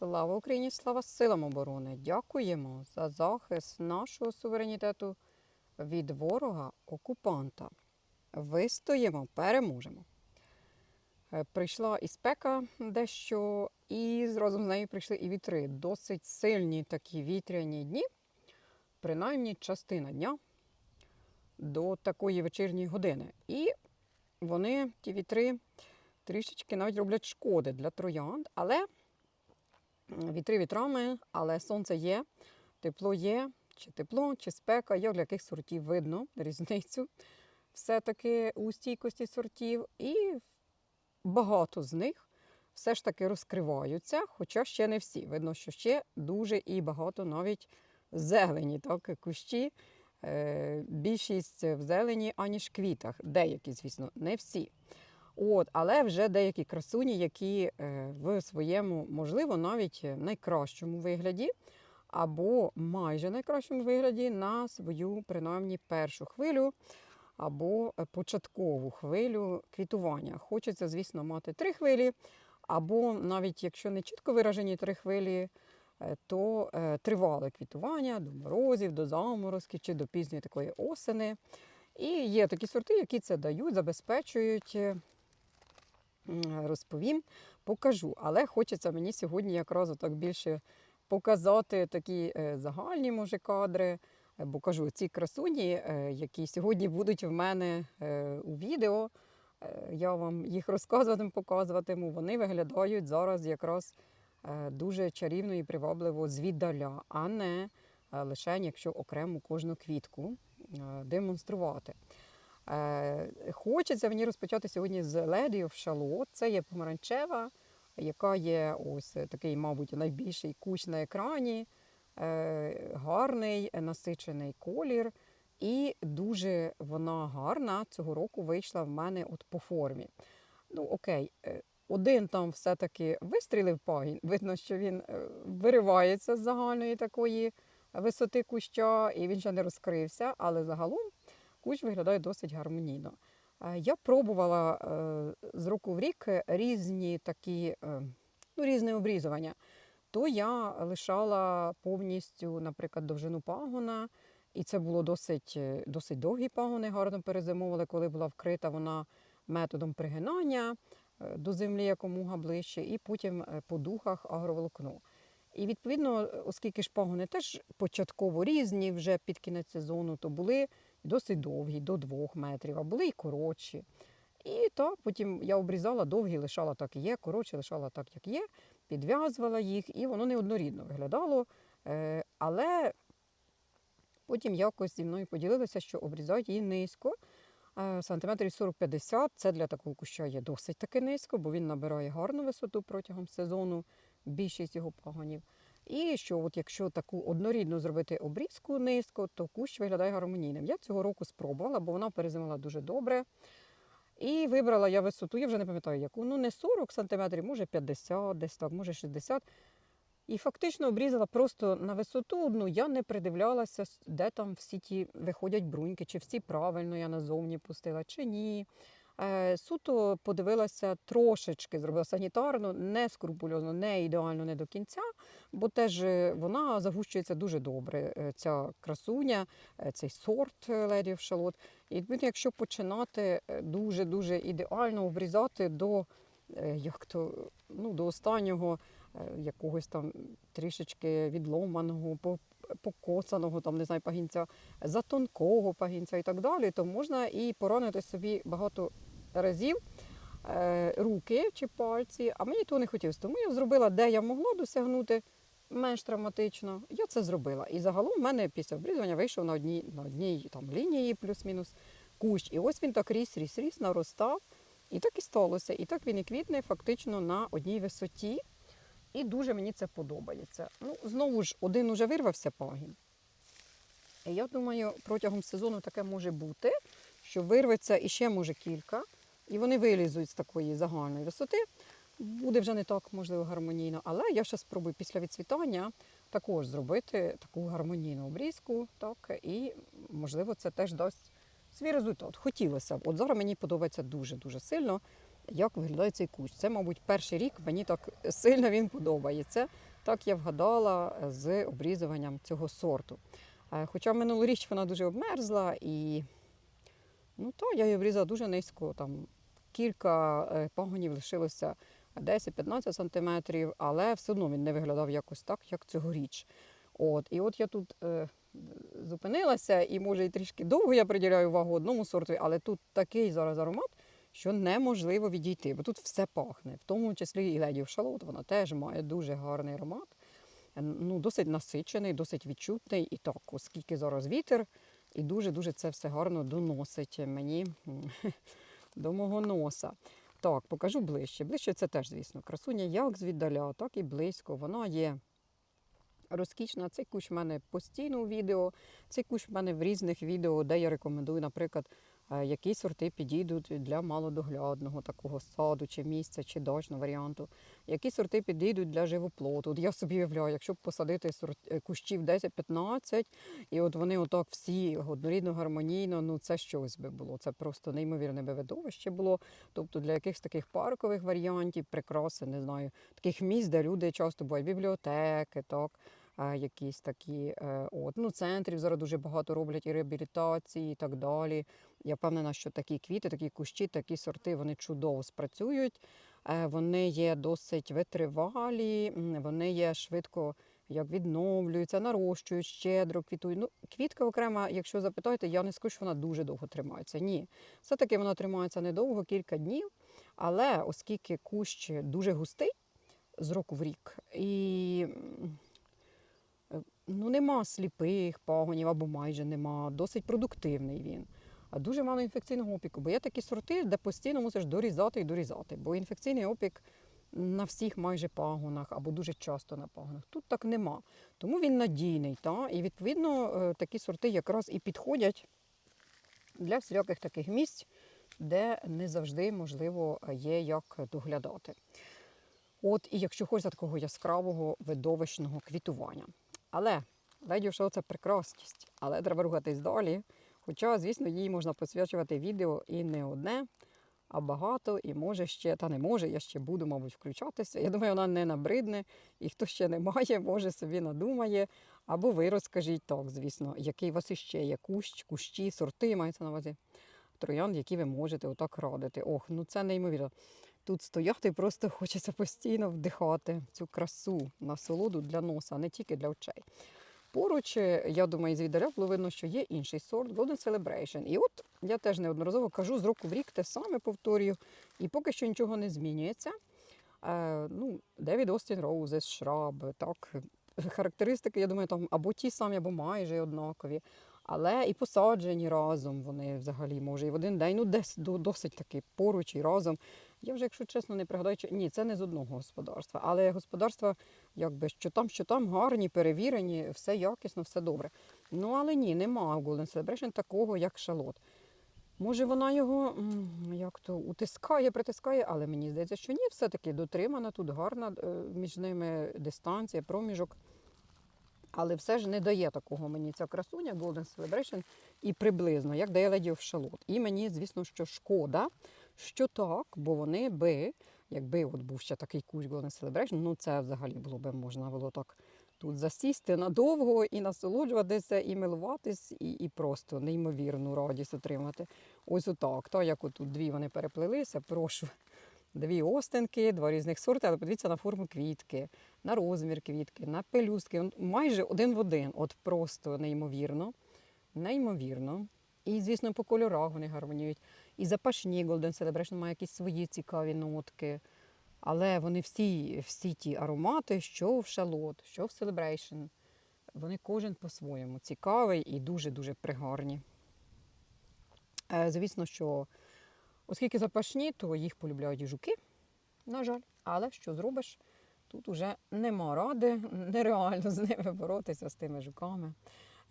Слава Україні! Слава силам оборони! Дякуємо за захист нашого суверенітету від ворога окупанта. Вистоїмо, переможемо. Е, Прийшла і спека дещо, і разом з нею прийшли і вітри. Досить сильні такі вітряні дні, принаймні частина дня до такої вечірньої години. І вони, ті вітри, трішечки навіть роблять шкоди для троянд, але вітри вітрами, але сонце є, тепло є, чи тепло, чи спека, як для яких сортів видно різницю все-таки у стійкості сортів. І багато з них все ж таки розкриваються, хоча ще не всі. Видно, що ще дуже і багато навіть зелені, так, кущі. Е, Більшість в зелені, аніж квітах. Деякі, звісно, не всі. От, але вже деякі красуні, які е, в своєму, можливо, навіть найкращому вигляді, або майже найкращому вигляді на свою, принаймні, першу хвилю або е, початкову хвилю квітування. Хочеться, звісно, мати три хвилі, або навіть якщо не чітко виражені три хвилі, е, то е, тривале квітування до морозів, до заморозків чи до пізньої такої осени. І є такі сорти, які це дають, забезпечують. Розповім, покажу. Але хочеться мені сьогодні якраз так більше показати такі е, загальні може кадри. Е, Бо кажу, ці красуні, е, які сьогодні будуть в мене у відео, я вам їх розказуватиму, показуватиму. Вони виглядають зараз якраз дуже чарівно і привабливо звіддаля, а не лише якщо окремо кожну квітку демонструвати. Е, Хочеться мені розпочати сьогодні з of Charlotte. Це є помаранчева, яка є ось такий, мабуть, найбільший кущ на екрані. Е, Гарний, е, насичений колір. І дуже вона гарна цього року вийшла в мене от по формі. Ну, окей, е, один там все-таки вистрілив пагін. Видно, що він е, виривається з загальної такої висоти куща, і він ще не розкрився, але загалом кущ виглядає досить гармонійно. Я пробувала е, з року в рік різні такі, е, ну, різне обрізування. То я лишала повністю, наприклад, довжину пагона, і це було досить, е, досить довгі пагони, гарно перезимовували, коли була вкрита вона методом пригинання до землі якомога ближче, і потім по духах агроволокно. І відповідно, оскільки ж пагони теж початково різні, вже під кінець сезону, то були досить довгі, до двох метрів, а були і коротші. І так, потім я обрізала довгі, лишала так і є, коротші лишала так, як є, підв'язувала їх, і воно неоднорідно виглядало. Е, Але потім якось зі мною поділилися, що обрізають її низько. Е, Сантиметрів 40-50 це для такого куща є досить таки низько, бо він набирає гарну висоту протягом сезону, більшість його пагонів. І що, от якщо таку однорідну зробити обрізку низько, то кущ виглядає гармонійним. Я цього року спробувала, бо вона перезимала дуже добре. І вибрала я висоту, я вже не пам'ятаю яку. Ну не 40 сантиметрів, може 50, десь так, може 60. І фактично обрізала просто на висоту одну. Я не придивлялася, де там всі ті виходять бруньки, чи всі правильно я назовні пустила, чи ні. Е, суто подивилася трошечки, зробила санітарно, не скрупульозно, не ідеально, не до кінця, бо теж е, вона загущується дуже добре. е, Ця красуня, цей сорт of Charlotte. І якщо починати дуже-дуже ідеально обрізати до, як то, ну, до останнього якогось там трішечки відломаного, по- покоцаного, там, не знаю, пагінця, затонкого пагінця і так далі, то можна і поранити собі багато разів е, руки чи пальці, а мені того не хотілося. Тому я зробила, де я могла досягнути менш травматично. Я це зробила. І загалом в мене після обрізування вийшов на одній, на одній там, лінії плюс-мінус кущ. І ось він так ріс, ріс, ріс, наростав. І так і сталося. І так він і квітне фактично на одній висоті. І дуже мені це подобається. Ну, знову ж, один уже вирвався пагін. Я думаю, протягом сезону таке може бути, що вирветься іще може кілька, і вони вилізуть з такої загальної висоти. Буде вже не так, можливо, гармонійно, але я ще спробую після відцвітання також зробити таку гармонійну обрізку, так, і, можливо, це теж дасть свій результат. Хотілося б. От зараз мені подобається дуже-дуже сильно. як виглядає цей кущ. Це, мабуть, перший рік мені так сильно він подобається. Так я вгадала з обрізуванням цього сорту. Е, Хоча минулоріч вона дуже обмерзла і ну, то я її обрізала дуже низько. Там кілька е, пагонів лишилося 10-15 сантиметрів, але все одно він не виглядав якось так, як цьогоріч. От, і от я тут е, зупинилася, і може і трішки довго я приділяю увагу одному сорту, але тут такий зараз аромат, що неможливо відійти, бо тут все пахне, в тому числі і леді шалот, вона теж має дуже гарний аромат. Ну, досить насичений, досить відчутний. І так, оскільки зараз вітер, і дуже-дуже це все гарно доносить мені до мого носа. Так, покажу ближче. Ближче це теж, звісно, красуня як звіддаля, так і близько. Вона є розкішна. Цей кущ в мене постійно у відео. Цей кущ в мене в різних відео, де я рекомендую, наприклад, які сорти підійдуть для малодоглядного такого саду, чи місця, чи дачного варіанту. Які сорти підійдуть для живоплоту. От я собі уявляю, якщо посадити сорт, е, кущів 10-15, і от вони отак всі однорідно, гармонійно, ну це щось би було. Це просто неймовірне би видовище було. Тобто для якихось таких паркових варіантів, прикраси, не знаю, таких місць, де люди часто бувають, бібліотеки, так. Якісь такі е, от ну центрів зараз дуже багато роблять і реабілітації, і так далі. Я впевнена, що такі квіти, такі кущі, такі сорти вони чудово спрацюють. Е, Вони є досить витривалі, вони є швидко як відновлюються, нарощують, щедро квітують. Ну, квітка окрема, якщо запитаєте, я не скажу, що вона дуже довго тримається. Ні, все-таки вона тримається недовго, кілька днів. Але оскільки кущ дуже густий з року в рік, і ну, нема сліпих пагонів або майже нема, досить продуктивний він. А дуже мало інфекційного опіку, бо є такі сорти, де постійно мусиш дорізати і дорізати, бо інфекційний опік на всіх майже пагонах або дуже часто на пагонах. Тут так нема. Тому він надійний. Та? І відповідно е, такі сорти якраз і підходять для всіляких таких місць, де не завжди можливо є як доглядати. От і якщо хочеться такого яскравого видовищного квітування. Але ледь що це прекрасність, але треба рухатись далі. Хоча, звісно, їй можна посвячувати відео і не одне, а багато, і може ще, та не може, я ще буду, мабуть, включатися. Я думаю, вона не набридне, і хто ще не має, може собі надумає. Або ви розкажіть так, звісно, який у вас іще є кущ, кущі, сорти мається на увазі троянд, які ви можете отак радити. Ох, ну це неймовірно. Тут стояти і просто хочеться постійно вдихати цю красу, насолоду для носа, а не тільки для очей. Поруч, е, я думаю, звіддаля було видно, що є інший сорт Golden Celebration. І от я теж неодноразово кажу з року в рік те саме повторюю, і поки що нічого не змінюється. Е, ну, Девід Остін Роузес, Шраб, так. Характеристики, я думаю, там або ті самі, або майже однакові. Але і посаджені разом вони взагалі може і в один день, ну десь до- досить таки поруч і разом. Я вже, якщо чесно, не пригадаю, чи ні, це не з одного господарства, але господарства, якби що там, що там гарні, перевірені, все якісно, все добре. Ну але ні, нема в Golden Celebration такого, як шалот. Може, вона його як то утискає, притискає, але мені здається, що ні, все-таки дотримана тут гарна е, між ними дистанція, проміжок. Але все ж не дає такого мені ця красуня Golden Celebration і приблизно, як дає Lady of Charlotte. І мені, звісно, що шкода, що так, бо вони би, якби от був ще такий кущ Golden Celebration, ну це взагалі було би можна було так тут засісти надовго і насолоджуватися, і милуватись, і, і просто неймовірну радість отримати. Ось отак. Та як отут дві вони переплилися, прошу. Дві остинки, два різних сорти, але подивіться на форму квітки, на розмір квітки, на пелюстки. Майже один в один. От просто неймовірно. Неймовірно. І, звісно, по кольорах вони гармоніють. І запашні Golden Celebration має якісь свої цікаві нотки. Але вони всі, всі ті аромати, що в Шалот, що в Celebration, вони кожен по-своєму цікавий і дуже-дуже пригарні. Е, Звісно, що оскільки запашні, то їх полюбляють і жуки, на жаль. Але що зробиш? Тут уже нема ради, нереально з ними боротися з тими жуками.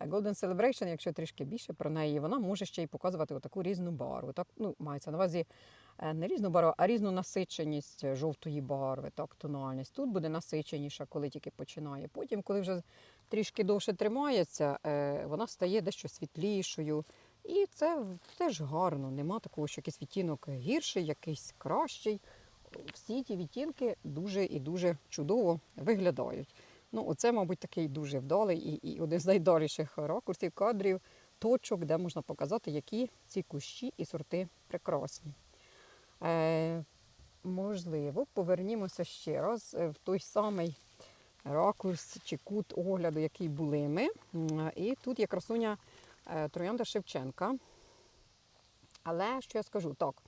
Golden Celebration, якщо трішки більше про неї, вона може ще й показувати отаку різну барву. Так, ну, мається на увазі е, не різну барву, а різну насиченість жовтої барви, так, тональність. Тут буде насиченіша, коли тільки починає. Потім, коли вже трішки довше тримається, е, вона стає дещо світлішою, І це теж гарно. Нема такого, що якийсь відтінок гірший, якийсь кращий. Всі ті відтінки дуже і дуже чудово виглядають. Ну, оце, мабуть, такий дуже вдалий і, і один з найдаліших ракурсів кадрів, точок, де можна показати, які ці кущі і сорти прекрасні. Е, можливо, повернімося ще раз е, в той самий ракурс чи кут огляду, який були ми. І тут є красуня Троянда Шевченка. Але що я скажу? Так,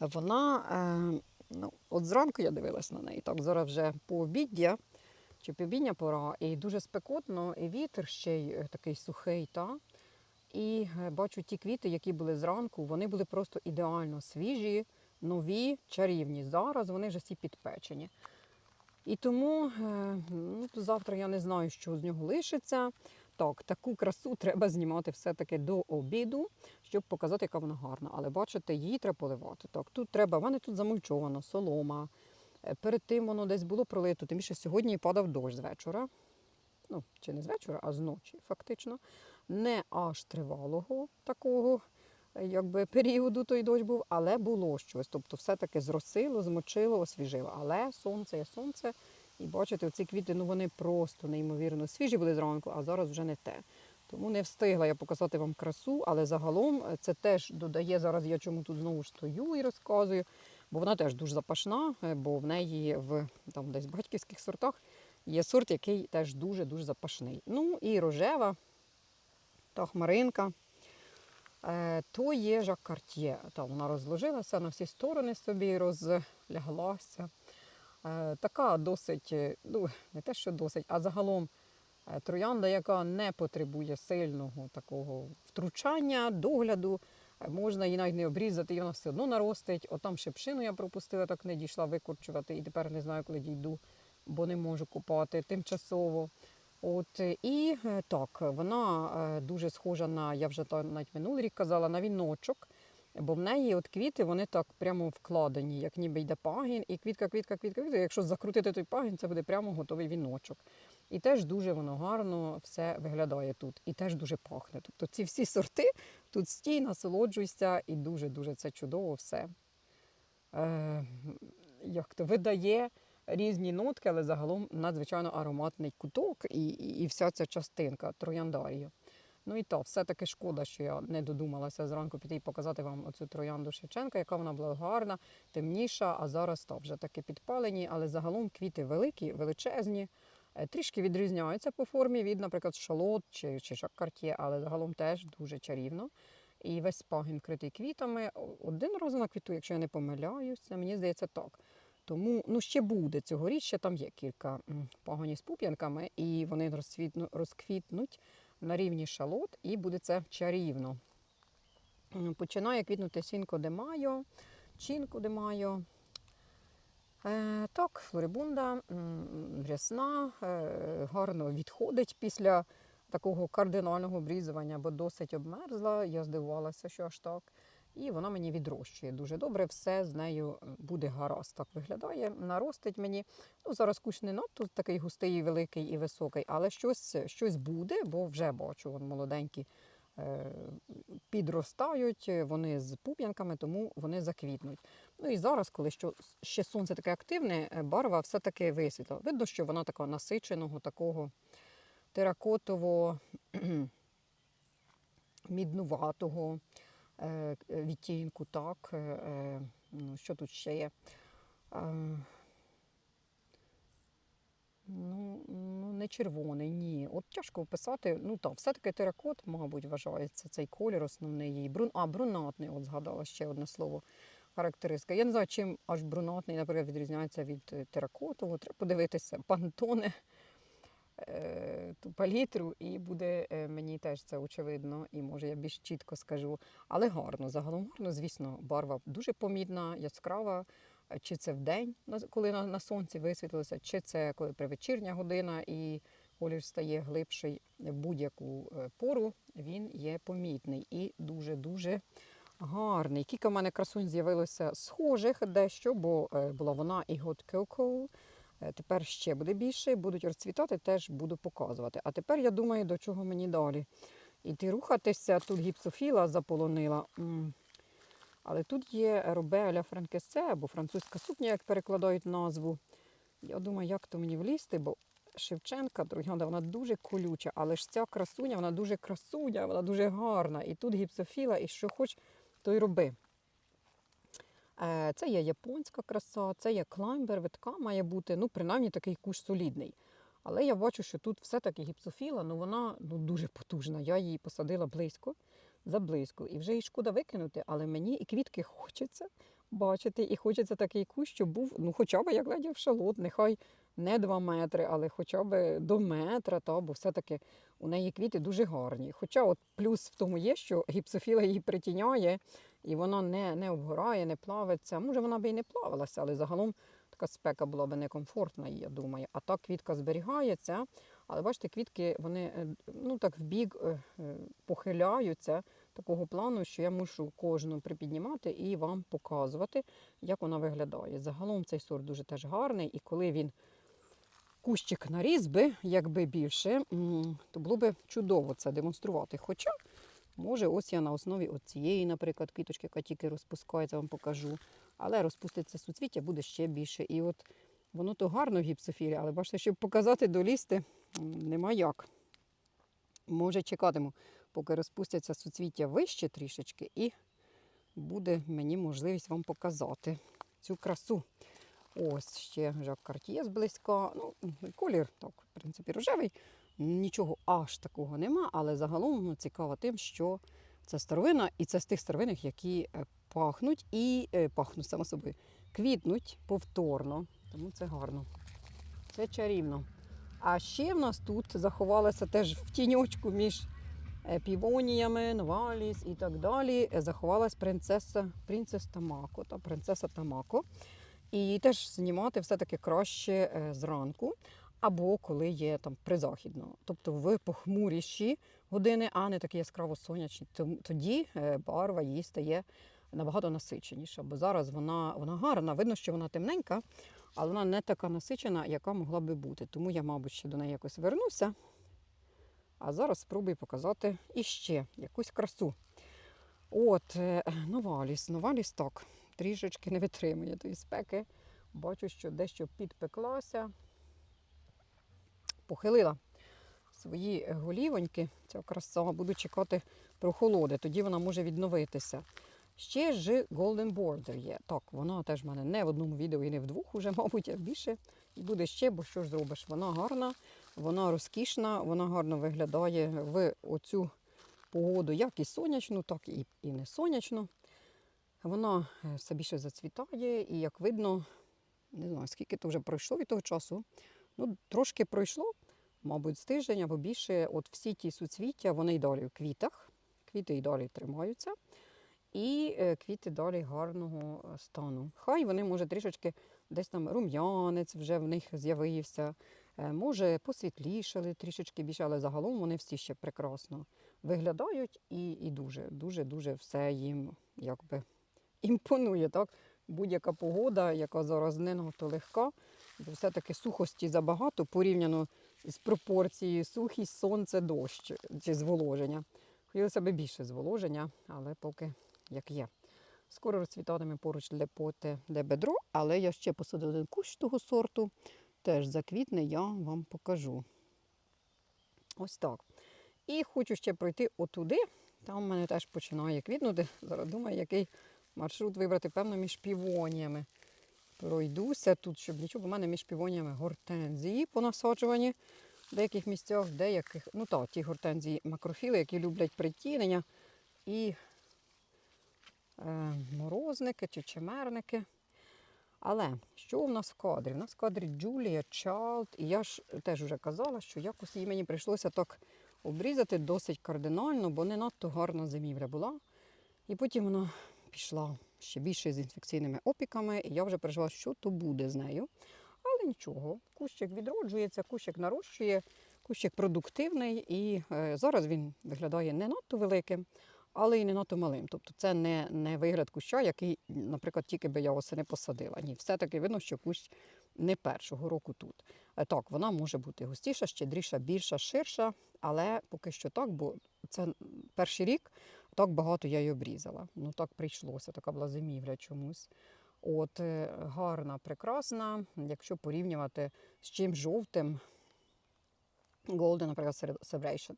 вона, е, ну, от зранку я дивилась на неї, так, зараз вже пообіддя чи півбідня пора, і дуже спекотно, і вітер ще й е, такий сухий. Та? І е, бачу ті квіти, які були зранку, вони були просто ідеально свіжі, нові, чарівні. Зараз вони вже всі підпечені. І тому е, ну, завтра я не знаю, що з нього лишиться. Так, таку красу треба знімати все-таки до обіду, щоб показати, яка вона гарна. Але бачите, її треба поливати. Так, тут треба, в мене тут замульчовано, солома. Е, Перед тим воно десь було пролито, тим більше сьогодні падав дощ з вечора. Ну, чи не з вечора, а з ночі, фактично. Не аж тривалого такого е, якби, періоду той дощ був, але було щось. Тобто все-таки зросило, змочило, освіжило. Але сонце є сонце. І бачите, ці квіти ну, вони просто неймовірно свіжі були зранку, а зараз вже не те. Тому не встигла я показати вам красу, але загалом е, це теж додає зараз. Я чому тут знову стою і розказую, бо вона теж дуже запашна, е, бо в неї в там десь батьківських сортах є сорт, який теж дуже-дуже запашний. Ну і рожева та хмаринка. Е, То є Жак Карт'є. Та вона розложилася на всі сторони собі, розляглася. Е, Така досить, е, ну не те, що досить, а загалом е, троянда, яка не потребує сильного такого втручання, догляду. Можна її навіть не обрізати, і вона все одно наростить. От там шипшину я пропустила, так не дійшла викорчувати, і тепер не знаю, коли дійду, бо не можу купати тимчасово. От і так, вона дуже схожа на, я вже навіть минулий рік казала, на віночок. Бо в неї от квіти вони так прямо вкладені, як ніби йде пагін, і квітка, квітка, квітка, квітка. Якщо закрутити той пагін, це буде прямо готовий віночок. І теж дуже воно гарно все виглядає тут. І теж дуже пахне. Тобто ці всі сорти тут стій, насолоджуйся, і дуже-дуже це чудово все. Е, як то видає різні нотки, але загалом надзвичайно ароматний куток і, і, і вся ця частинка трояндарію. Ну і то, все-таки шкода, що я не додумалася зранку піти і показати вам оцю троянду Шевченка, яка вона була гарна, темніша, а зараз то вже таки підпалені, але загалом квіти великі, величезні, е, трішки відрізняються по формі від, наприклад, шалот чи, чи жак-картє, але загалом теж дуже чарівно. І весь пагін вкритий квітами. Один раз вона квітує, якщо я не помиляюся, мені здається так. Тому ну, ще буде цьогоріч, ще там є кілька пагонів з пуп'янками, і вони розквітнуть на рівні шалот, і буде це чарівно. Починає квітнути сінко де майо, чінку де майо. Е, так, флорибунда, рясна, е, гарно відходить після такого кардинального обрізування, бо досить обмерзла. Я здивувалася, що аж так. І вона мені відрощує дуже добре. Все з нею е, буде гаразд. Так виглядає, наростить мені. Ну, зараз кущ не надто такий густий, великий і високий, але щось, щось буде, бо вже бачу, вон молоденькі е, підростають, вони з пуп'янками, тому вони заквітнуть. Ну і зараз, коли що, ще сонце таке активне, е, барва все-таки висвітла. Видно, що вона така насиченого, такого теракотово міднуватого відтінку. Так, е, е, ну, що тут ще є? Е, Ну, ну, не червоний, ні. От тяжко описати. Ну так, все-таки теракот, мабуть, вважається цей колір основний її. Брун... А, брунатний, от згадала ще одне слово. Характеристика. Я не знаю, чим аж брунатний, наприклад, відрізняється від е, теракотового. Треба подивитися пантоне е, ту палітру, і буде е, мені теж це очевидно, і може я більш чітко скажу. Але гарно, загалом гарно, звісно, барва дуже помітна, яскрава. Е, Чи це вдень, на- коли на, сонці висвітлилося, чи це коли привечірня година і колір стає глибший в будь-яку е, пору, він є помітний і дуже-дуже гарний. Кілька в мене красунь з'явилося схожих дещо, бо е, була вона і Hot Cocoa. Е, Тепер ще буде більше, будуть розцвітати, теж буду показувати. А тепер я думаю, до чого мені далі. іти рухатися. Тут гіпсофіла заполонила. Але тут є робеля франкесе або французька сукня, як перекладають назву. Я думаю, як то мені влізти, бо Шевченка, троянда, вона дуже колюча, але ж ця красуня, вона дуже красуня, вона дуже гарна. І тут гіпсофіла, і що хоч, то й роби. Е, Це є японська краса, це є клаймбер, витка має бути, ну, принаймні такий куш солідний. Але я бачу, що тут все-таки гіпсофіла, ну вона ну, дуже потужна. Я її посадила близько, заблизько. І вже її шкода викинути, але мені і квітки хочеться бачити, і хочеться такий кущ, щоб був ну, хоча б як леді шалот, нехай не 2 метри, але хоча б до метра, та, бо все-таки у неї квіти дуже гарні. Хоча от плюс в тому є, що гіпсофіла її притіняє, і вона не, не обгорає, не плавиться. Може, вона би і не плавилася, але загалом така спека була б некомфортна, я думаю. А так квітка зберігається. Але бачите, квітки вони е, ну так в бік е, е, похиляються такого плану, що я мушу кожну припіднімати і вам показувати, як вона виглядає. Загалом цей сорт дуже теж гарний, і коли він кущик наріс би, якби більше, то було б чудово це демонструвати. Хоча, може, ось я на основі от цієї, наприклад, квіточки, тільки розпускається, вам покажу. Але розпуститься суцвіття буде ще більше. І от воно то гарно в гіпсофілі, але бачите, щоб показати, долізти, нема як. Може, чекатиму, поки розпустяться суцвіття вище трішечки, і буде мені можливість вам показати цю красу. Ось ще Жак Картіє зблизька. Ну, колір, так, в принципі, рожевий. Нічого аж такого нема, але загалом ну, цікаво тим, що це старовина, і це з тих старовинних, які е, пахнуть і е, пахнуть само собою, квітнуть повторно. Тому це гарно. Це чарівно. А ще в нас тут заховалася теж в тіньочку між е, півоніями, новаліс і так далі. Заховалась принцеса, принцес Тамако та принцеса Тамако. І теж знімати все-таки краще зранку, або коли є там призахідно. Тобто в похмуріші години, а не такі яскраво сонячні. Тоді е, барва її стає набагато насиченіша. Бо зараз вона, вона гарна, видно, що вона темненька, але вона не така насичена, яка могла би бути. Тому я, мабуть, ще до неї якось вернуся. А зараз спробую показати іще якусь красу. От, е, новаліс. Новаліс так, трішечки не витримує тої спеки. Бачу, що дещо підпеклася. Похилила свої голівоньки, ця краса, буду чекати прохолоди, тоді вона може відновитися. Ще ж Golden Border є. Так, вона теж в мене не в одному відео і не в двох, уже, мабуть, а більше. І буде ще, бо що ж зробиш? Вона гарна, вона розкішна, вона гарно виглядає в оцю погоду, як і сонячну, так і, і не сонячну. Вона все більше зацвітає, і як видно, не знаю, скільки то вже пройшло від того часу. Ну, трошки пройшло, мабуть, з тиждень або більше. От всі ті суцвіття, вони й далі в квітах. Квіти й далі тримаються. І е, квіти далі гарного е, стану. Хай вони, може, трішечки десь там рум'янець вже в них з'явився, е, може, посвітлішали трішечки більше, але загалом вони всі ще прекрасно виглядають і, і дуже, дуже, дуже все їм якби імпонує. Так? Будь-яка погода, яка зараз не надто легка, все-таки сухості забагато порівняно з пропорцією сухість, сонце, дощ чи зволоження. Хотілося б більше зволоження, але поки як є. Скоро розцвітатиме поруч лепоте де бедро, але я ще посадив один кущ того сорту. Теж заквітне, я вам покажу. Ось так. І хочу ще пройти отуди. Там в мене теж починає квітнути. Зараз думаю, який маршрут вибрати, певно, між півоніями. Пройдуся тут, щоб нічого, бо в мене між півоніями гортензії понасаджувані в деяких місцях, деяких, ну так, ті гортензії макрофіли, які люблять притінення, і е, морозники чи чимерники. Але що в нас в кадрі? У нас в кадрі Джулія Чайлд, і я ж теж вже казала, що якось їй мені прийшлося так обрізати досить кардинально, бо не надто гарна зимівля була. І потім вона пішла ще більше з інфекційними опіками, і я вже переживала, що то буде з нею. Але нічого, кущик відроджується, кущик нарощує, кущик продуктивний, і е, зараз він виглядає не надто великим, але й не надто малим. Тобто це не, не вигляд куща, який, наприклад, тільки би я осени посадила. Ні, все-таки видно, що кущ не першого року тут. Е, Так, вона може бути густіша, щедріша, більша, ширша, але поки що так, бо це перший рік, так багато я її обрізала. Ну так прийшлося, така була зимівля чомусь. От е, гарна, прекрасна, якщо порівнювати з чим жовтим, Golden, наприклад, Celebration,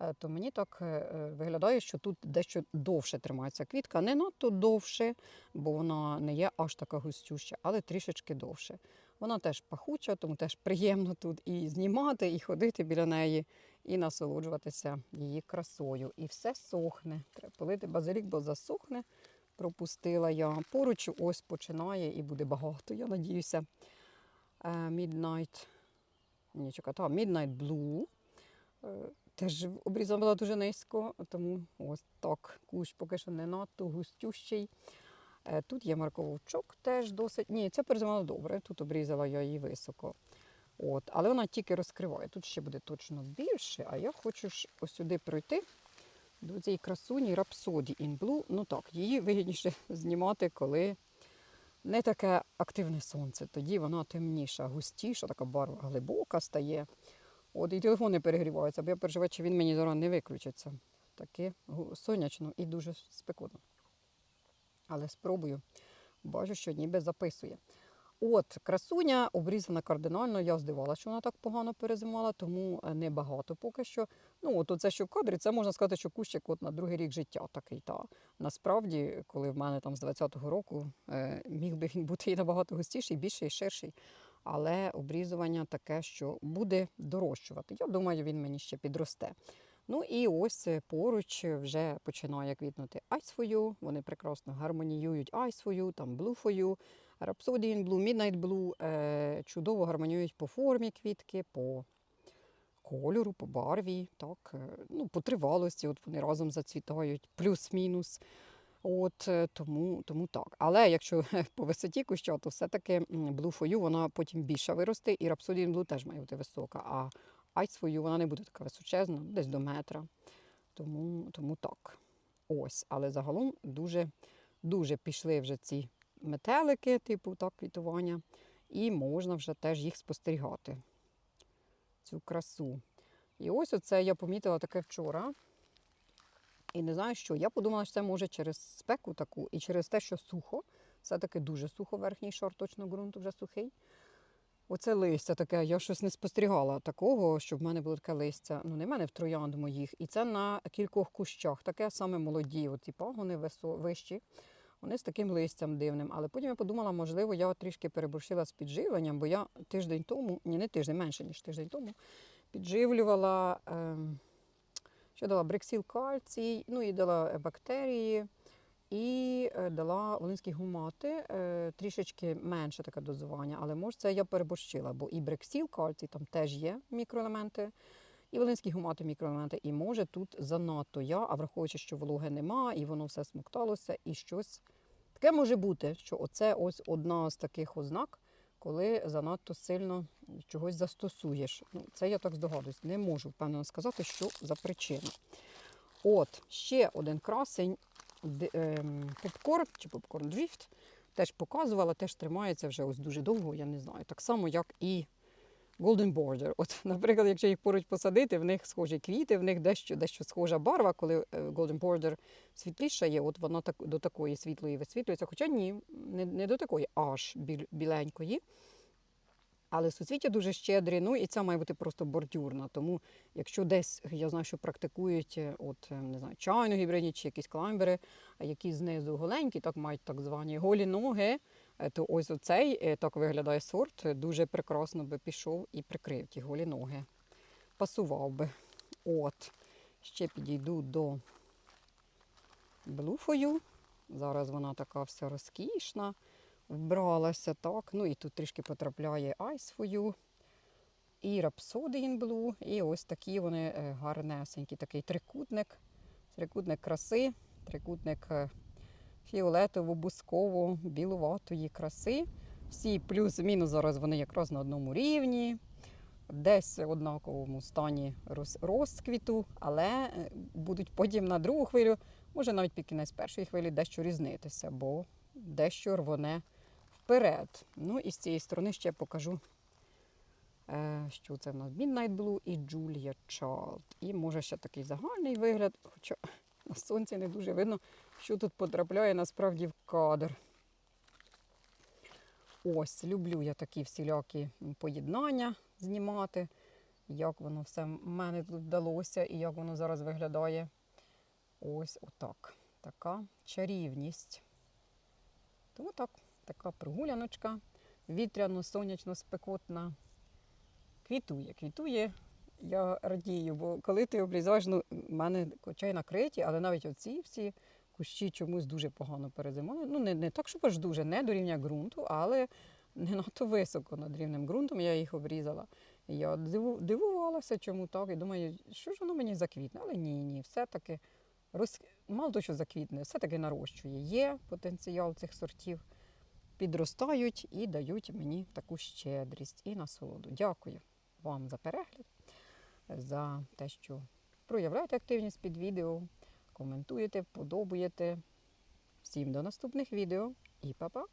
е, то мені так е, виглядає, що тут дещо довше тримається квітка. Не надто довше, бо вона не є аж така густюща, але трішечки довше. Вона теж пахуча, тому теж приємно тут і знімати, і ходити біля неї, і насолоджуватися її красою. І все сохне. Треба полити базилік, бо засохне. Пропустила я. Поруч ось починає і буде багато, я надіюся. Е, Midnight. Ні, чекай, та, Midnight Blue. Е, Теж обрізана була дуже низько, тому ось так. Кущ поки що не надто густющий. Е, Тут є марковичок теж досить. Ні, це перезимала добре. Тут обрізала я її високо. От, але вона тільки розкриває. Тут ще буде точно більше, а я хочу ж ось сюди пройти до цієї красуні Rhapsody in Blue. Ну так, її вигідніше знімати, коли не таке активне сонце. Тоді вона темніша, густіша, така барва глибока стає. От і телефон не перегрівається, бо я переживаю, чи він мені зараз не виключиться. Таке сонячно і дуже спекотно. Але спробую. Бачу, що ніби записує. От, красуня обрізана кардинально. Я здивалася, що вона так погано перезимувала, тому е, небагато поки що. Ну, от оце, що в кадрі, це можна сказати, що кущик от на другий рік життя такий. Та. Насправді, коли в мене там з 20-го року е, міг би він бути і набагато густіший, більший і ширший. Але обрізування таке, що буде дорощувати. Я думаю, він мені ще підросте. Ну і ось е, поруч вже починає квітнути You. Вони прекрасно гармоніюють You, там You, Rhapsody in Blue, Midnight Blue. Е, чудово гармоніюють по формі квітки, по кольору, по барві, так, е, ну, по тривалості. От вони разом зацвітають, плюс-мінус. От е, тому, тому так. Але якщо по висоті куща, то все-таки Blue for You, вона потім більше виросте, і Rhapsody in Blue теж має бути висока. А Ice for You, вона не буде така височезна, десь до метра. Тому, тому так. Ось. Але загалом дуже, дуже пішли вже ці метелики, типу так, квітування, і можна вже теж їх спостерігати. Цю красу. І ось оце я помітила таке вчора. І не знаю що. Я подумала, що це може через спеку таку і через те, що сухо. Все-таки дуже сухо верхній шар точно ґрунту вже сухий. Оце листя таке, я щось не спостерігала такого, щоб в мене було таке листя. Ну, не в мене в троянд моїх. І це на кількох кущах. Таке саме молоді, оці пагони висо- вищі. Вони з таким листям дивним. Але потім я подумала, можливо, я трішки переборщила з підживленням, бо я тиждень тому, ні, не тиждень, менше, ніж тиждень тому, підживлювала, ем, що дала брексіл кальцій, ну і дала е, бактерії. І е, дала волинські гумати, е, трішечки менше таке дозування, але може це я переборщила, бо і брексіл, кальцій, там теж є мікроелементи, і волинські гумати мікроелементи. І може тут занадто я, а враховуючи, що вологи нема, і воно все смокталося, і щось таке може бути, що оце ось одна з таких ознак, коли занадто сильно чогось застосуєш. Ну, це я так здогадуюсь. Не можу впевнено сказати, що за причина. От, ще один красень ем, попкорн чи попкорн дріфт. Теж показувала, теж тримається вже ось дуже довго, я не знаю. Так само, як і Golden Border. От, наприклад, якщо їх поруч посадити, в них схожі квіти, в них дещо, дещо схожа барва, коли е, Golden Border світліша є, от вона так, до такої світлої висвітлюється. Хоча ні, не, не до такої, аж біль, біленької. Але суцвіття дуже щедрі, ну і ця має бути просто бордюрна. Тому якщо десь я знаю, що практикують е, от е, не знаю, чайно гібридні чи якісь клаймбери, а які знизу голенькі, так мають так звані голі ноги, то ось оцей е, так виглядає сорт. е, Дуже прекрасно би пішов і прикрив ті голі ноги. Пасував би. От. Ще підійду до блуфою. Зараз вона така вся розкішна вбралася, так. Ну і тут трішки потрапляє You, і in Blue, і ось такі вони е, гарнесенькі, такий трикутник, трикутник краси, трикутник е, фіолетово-бусково, білуватої краси. Всі плюс-мінус зараз вони якраз на одному рівні, десь в однаковому стані розквіту, але е, будуть потім на другу хвилю, може навіть під кінець першої хвилі дещо різнитися, бо дещо рвоне вперед. Ну і з цієї сторони ще покажу Е, Що це в нас? Midnight Blue і Julia Child. І може ще такий загальний вигляд, хоча на сонці не дуже видно, що тут потрапляє насправді в кадр. Ось, люблю я такі всілякі поєднання знімати. Як воно все в мене тут вдалося і як воно зараз виглядає. Ось отак. Така чарівність. Тому так, така прогуляночка. Вітряно, сонячно, спекотна. Квітує, квітує. Я радію, бо коли ти обрізаєш, ну, в мене кочай накриті, але навіть оці всі кущі чомусь дуже погано перезимали. Ну, не, не так, щоб аж дуже, не до рівня ґрунту, але не надто високо над рівнем ґрунтом я їх обрізала. Я дивувалася, чому так. І думаю, що ж воно мені заквітне? Але ні, ні, все-таки роз... мало того, що заквітне, все-таки нарощує. Є потенціал цих сортів, підростають і дають мені таку щедрість і насолоду. Дякую вам за перегляд, за те, що проявляєте активність під відео, коментуєте, подобаєте. Всім до наступних відео і па-па!